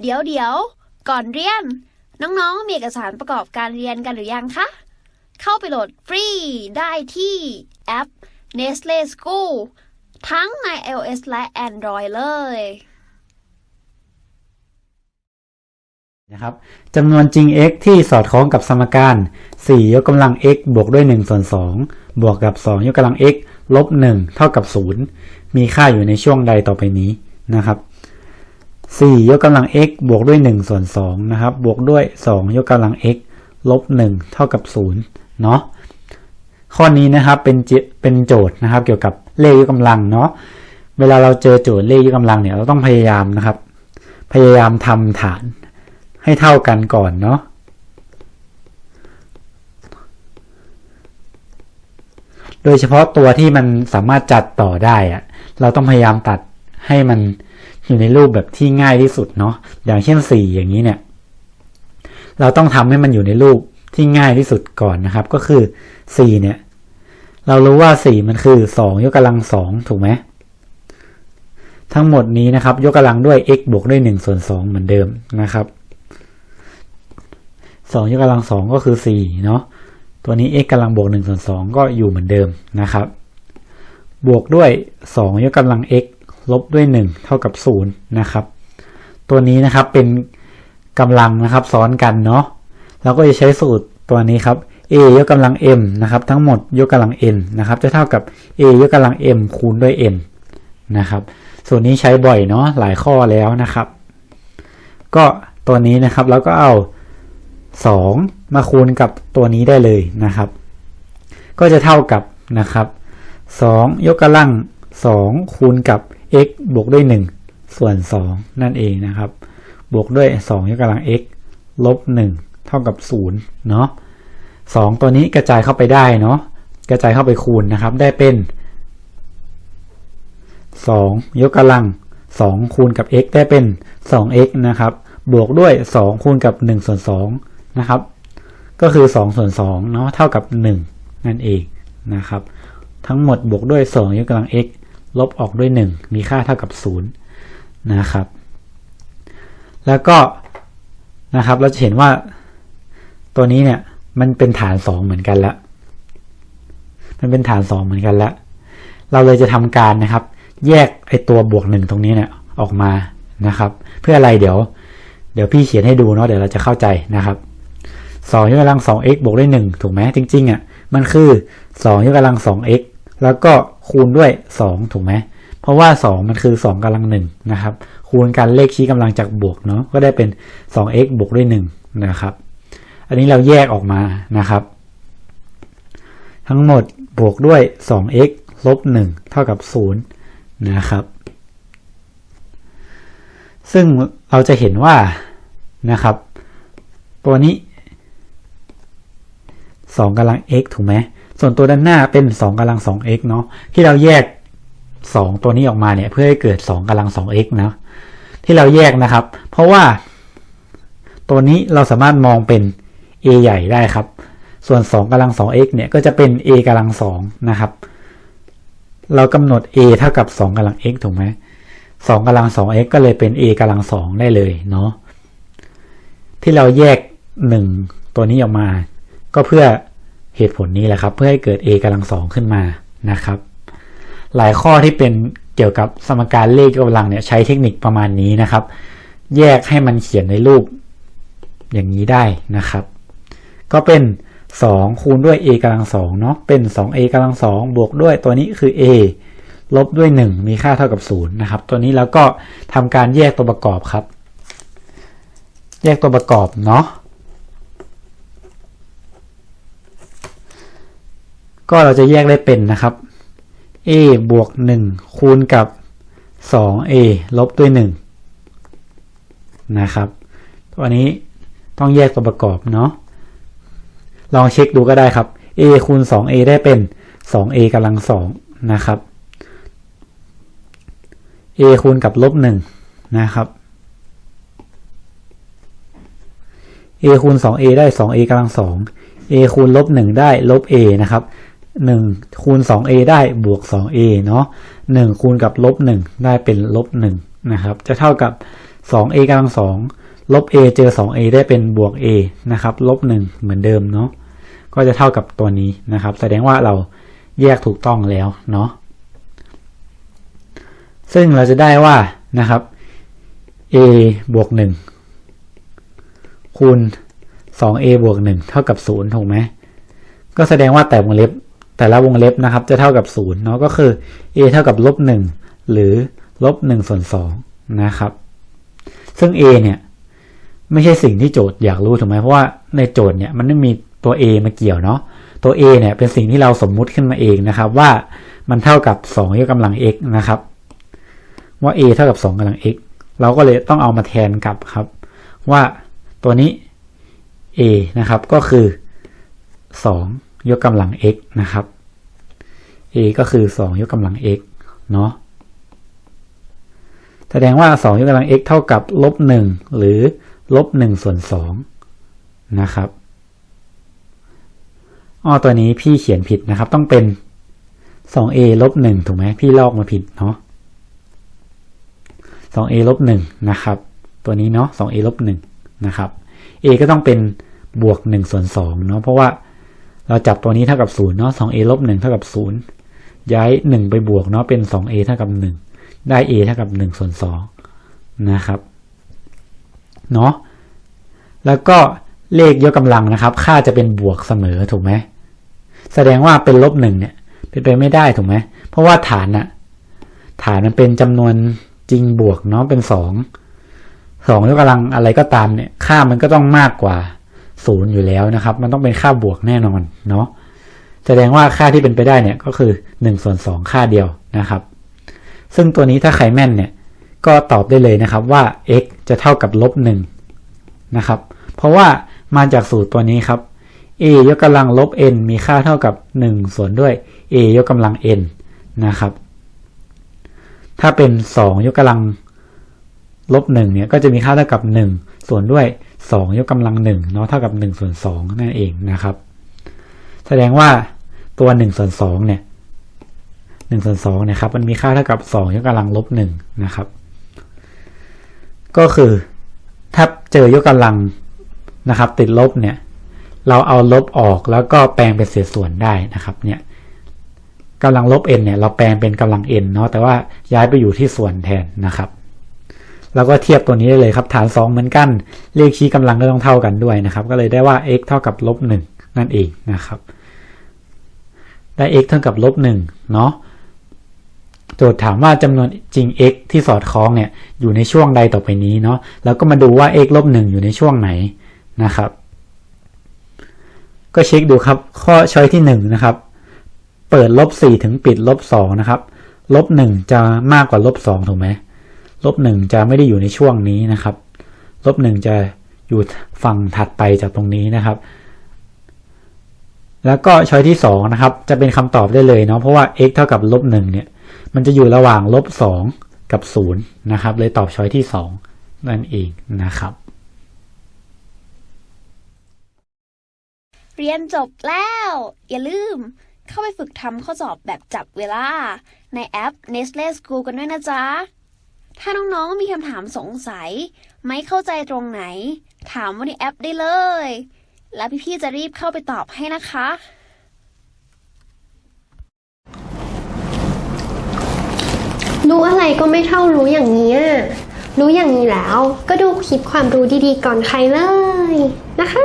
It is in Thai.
เดี๋ยวเดี๋ยวก่อนเรียน น้องๆ มีเอกสารประกอบการเรียนกันหรือยังคะ เข้าไปโหลดฟรีได้ที่แอป Nestle School ทั้งใน iOS และ Android เลยนะครับจำนวนจริง x ที่สอดคล้องกับสมการ 4 ยกกำลัง x บวกด้วย 1 ส่วน 2 บวกกับ 2 ยกกำลัง x ลบ 1 เท่ากับ 0 มีค่าอยู่ในช่วงใดต่อไปนี้นะครับ 4 ยกกำลัง x บวกด้วย 1 ส่วน2นะครับ บวกด้วย 2 ยกกำลัง x ลบ 1 เท่ากับ 0 เนาะข้อนี้นะครับเป็นเจเป็นโจทย์นะครับ เกี่ยวกับเลขยกกำลังเนาะเวลาเราเจอโจทย์เลขยกกำลังเนี่ยเราต้องพยายามนะครับ พยายามทำฐานให้เท่ากันก่อนเนาะโดยเฉพาะตัวที่มันสามารถจัดต่อได้อะเราต้องพยายามตัดให้มัน อยู่ในรูปแบบที่ง่ายที่สุดเนาะอย่างเช่นสี่อย่างนี้เนี่ย เราต้องทำให้มันอยู่ในรูปที่ง่ายที่สุดก่อนนะครับ ก็คือสี่เนี่ย เรารู้ว่าสี่มันคือสองยกกำลังสองถูกไหมทั้งหมดนี้นะครับ ยกกำลังด้วย x บวกด้วย1ส่วน2เหมือนเดิมนะครับ2ยกกำลัง2ก็คือ4เนาะตัวนี้ x กำลังบวก1ส่วน2ก็อยู่เหมือนเดิมนะครับ บวกด้วย2ยกกำลัง x ลบด้วย1เท่ากับ0นะครับตัวนี้นะครับเป็นกำลังนะครับซ้อนกันเนาะเราก็จะใช้สูตรตัวนี้ครับ a ยกกำลัง m นะครับ ทั้งหมดยกกำลัง n นะครับ จะเท่ากับ a ยกกำลัง m คูณด้วย n นะครับ ส่วนนี้ใช้บ่อยเนาะหลายข้อแล้วนะครับ ก็ตัวนี้นะครับแล้วก็เอา 2 มาคูณกับตัวนี้ได้เลยนะครับ ก็จะเท่ากับนะครับ2ยกกำลัง 2 คูณกับ x บวกด้วย 1 ส่วน 2 นั่นเองนะครับ บวกด้วย 2 ยกกำลัง x ลบ 1 เท่ากับ 0 เนาะ2ตัวนี้กระจายเข้าไปได้เนาะ กระจายเข้าไปคูณนะครับ ได้เป็น 2 ยกกำลัง 2 คูณกับ x ได้เป็น 2x นะครับ บวกด้วย 2 คูณกับ 1 ส่วน 2 นะครับ ก็คือ 2 ส่วน 2 เนาะ เท่ากับ 1 นั่นเองนะครับ ทั้งหมดบวกด้วย 2 ยกกำลัง x ลบออกด้วย 1 มีค่าเท่ากับ 0 นะครับ แล้วก็นะครับเราจะเห็นว่าตัวนี้เนี่ยมันเป็นฐาน 2 เหมือนกันแล้วมันเป็นฐาน 2 เหมือนกันแล้วเราเลยจะทำการนะครับ แยกไอตัวบวกหนึ่งตรงนี้เนี่ยออกมานะครับ เพื่ออะไรเดี๋ยว เดี๋ยวพี่เขียนให้ดูเนาะเดี๋ยวเราจะเข้าใจนะครับสองยกกำลังสอง x บวกด้วยหนึ่งถูกไหมจริงๆอะมันคือสองยกกำลังสอง x แล้วก็คูณด้วยสองถูกไหม เพราะว่าสองมันคือสองกำลังหนึ่งนะครับ คูณกันเลขชี้กำลังจากบวกเนาะ ก็ได้เป็นสอง x บวกด้วยหนึ่งนะครับ อันนี้เราแยกออกมานะครับ ทั้งหมดบวกด้วย 2x ลบ1เท่ากับ 0 นะครับ ซึ่งเราจะเห็นว่านะครับ ตัวนี้2กำลัง x ถูกไหม ส่วนตัวด้านหน้าเป็น 2กำลัง 2x เนาะที่เราแยก 2 ตัวนี้ออกมาเนี่ยเพื่อให้เกิด 2กำลัง 2x นะที่เราแยกนะครับ เพราะว่า ตัวนี้เราสามารถมองเป็น a ใหญ่ได้ครับ ส่วน 2กำลัง 2x เนี่ยก็จะเป็น a กำลัง2นะครับ เรากำหนด a เท่ากับ 2กำลัง x ถูกไหม2กำลัง 2x ก็เลยเป็น a กำลัง 2 ได้เลยเนาะที่เราแยก 1 ตัวนี้ออกมา ก็เพื่อ เหตุผลนี้แหละครับ เพื่อให้เกิด a กำลัง2ขึ้นมานะครับ หลายข้อที่เป็นเกี่ยวกับสมการเลขกกำลังเนี่ยใช้เทคนิคประมาณนี้นะครับ แยกให้มันเขียนในรูปอย่างนี้ได้นะครับ ก็เป็น 2 คูณด้วย a กำลัง2เนาะเป็น 2a กำลัง2บวกด้วยตัวนี้คือ a ลบด้วย 1 มีค่าเท่ากับ0นะครับ ตัวนี้แล้วก็ทำการแยกตัวประกอบครับ แยกตัวประกอบเนาะ ก็เราจะแยกได้เป็นนะครับ a บวก 1 คูณกับ 2a ลบด้วย 1 นะครับ ตัวนี้ต้องแยกตัวประกอบเนาะ ลองเช็คดูก็ได้ครับ a คูณ 2a ได้เป็น 2a กำลัง 2 นะครับ a คูณกับลบ 1 นะครับ a คูณ 2a ได้ 2a กำลัง 2 a คูณลบ 1 ได้ลบ a นะครับ 1คูณ 2a ได้บวก 2a เนาะ1คูณกับลบ1ได้เป็นลบ1นะครับ จะเท่ากับ 2a กำลังสองลบ a เจอ 2a ได้เป็นบวก a นะครับลบหนึ่งเหมือนเดิมเนาะก็จะเท่ากับตัวนี้นะครับ แสดงว่าเราแยกถูกต้องแล้วเนาะซึ่งเราจะได้ว่านะครับ a บวก1คูณ 2a บวก1เท่ากับ0ถูกไหมก็แสดงว่าแต่วงเล็บ แต่ละวงเล็บนะครับจะเท่ากับ0เนาะก็คือ a เท่ากับลบ1หรือลบ1ส่วน2นะครับ ซึ่ง a เนี่ยไม่ใช่สิ่งที่โจทย์อยากรู้ถูกไหมเพราะว่าในโจทย์เนี่ยมันไม่มีตัว a มาเกี่ยวเนาะตัว a เนี่ยเป็นสิ่งที่เราสมมุติขึ้นมาเองนะครับ ว่ามันเท่ากับ2ยกกำลัง x นะครับ ว่า a เท่ากับ2กำลัง x เราก็เลยต้องเอามาแทนกลับครับ ว่าตัวนี้ a นะครับก็คือ 2 ยกกำลัง x นะครับ a ก็คือ 2 ยกกำลัง x เนาะแสดงว่า 2 ยกกำลัง x เท่ากับลบ 1 หรือลบ 1 ส่วน 2 นะครับอ้อตัวนี้พี่เขียนผิดนะครับ ต้องเป็น 2a ลบ 1 ถูกไหมพี่ลอกมาผิดเนาะ 2a ลบ 1 นะครับ ตัวนี้เนาะ 2a ลบ 1 นะครับ a ก็ต้องเป็นบวก 1 ส่วน 2 เนาะ เพราะว่า เราจับตัวนี้เท่ากับ0เนาะ 2a ลบ1เท่ากับ0ย้าย 1 ไปบวกเนาะเป็น 2a เท่ากับ 1 ได้ a เท่ากับ1ส่วน2นะครับเนาะแล้วก็เลขยกกำลังนะครับ ค่าจะเป็นบวกเสมอถูกไหมแสดงว่าเป็นลบ1เนี่ย เป็นไปไม่ได้ถูกไหมเพราะว่าฐานน่ะฐานมันเป็นจำนวนจริงบวกเนาะเป็นสองสองยกกำลังอะไรก็ตามเนี่ย ค่ามันก็ต้องมากกว่า ศูนย์อยู่แล้วนะครับ มันต้องเป็นค่าบวกแน่นอนเนาะแสดงว่าค่าที่เป็นไปได้เนี่ยก็คือหนึ่งส่วนสองค่าเดียวนะครับ ซึ่งตัวนี้ถ้าใครแม่นเนี่ยก็ตอบได้เลยนะครับว่า x จะเท่ากับลบหนึ่งนะครับ เพราะว่ามาจากสูตรตัวนี้ครับ a ยกกำลังลบ n มีค่าเท่ากับ 1 ส่วนด้วย a ยกกำลัง n นะครับ ถ้าเป็น 2 ยกกำลังลบ1เนี่ยก็จะมีค่าเท่ากับ 1 ส่วนด้วย 2 ยกกำลัง1เนาะเท่ากับ1ส่วน2นั่นเองนะครับ แสดงว่าตัว1ส่วน2เนี่ย1ส่วน2นะครับมันมีค่าเท่ากับ 2 ยกกำลังลบ1นะครับ ก็คือถ้าเจอยกกำลังนะครับ ติดลบเนี่ยเราเอาลบออกแล้วก็แปลงเป็นเศษส่วนได้นะครับเนี่ยกำลังลบ n เนี่ยเราแปลงเป็นกำลัง n เนาะแต่ว่าย้ายไปอยู่ที่ส่วนแทนนะครับ แล้วก็เทียบตัวนี้ได้เลยครับ ฐาน 2 เหมือนกัน เลขชี้กำลังก็ต้องเท่ากันด้วยนะครับ ก็เลยได้ว่า x เท่ากับลบ1นั่นเองนะครับ ได้ x เท่ากับลบ1เนาะโจทย์ถามว่าจำนวนจริง x ที่สอดคล้องเนี่ยอยู่ในช่วงใดต่อไปนี้เนาะแล้วก็มาดูว่า x ลบ1อยู่ในช่วงไหนนะครับ ก็เช็คดูครับ ข้อช้อยที่1นะครับเปิดลบ4ถึงปิดลบ2นะครับลบ1จะมากกว่าลบ2ถูกไหม ลบ1จะไม่ได้อยู่ในช่วงนี้นะครับลบ1จะอยู่ฝั่งถัดไปจากตรงนี้นะครับ แล้วก็ช้อยที่2นะครับ จะเป็นคำตอบได้เลยเนาะเพราะว่า x เท่ากับลบ1เนี่ย มันจะอยู่ระหว่างลบ2กับ0นะครับ เลยตอบช้อยที่2นั่นเองนะครับ เรียนจบแล้ว อย่าลืมเข้าไปฝึกทำข้อสอบแบบจับเวลา ในแอป Nestle School กันด้วยนะจ๊ะ ถ้าน้องๆมีคำถามสงสัย ไม่เข้าใจตรงไหน ถามว่าในแอปได้เลย แล้วพี่ๆจะรีบเข้าไปตอบให้นะคะ รู้อะไรก็ไม่เท่ารู้อย่างนี้ รู้อย่างนี้แล้ว ก็ดูคลิปความรู้ดีๆก่อนใครเลยนะคะ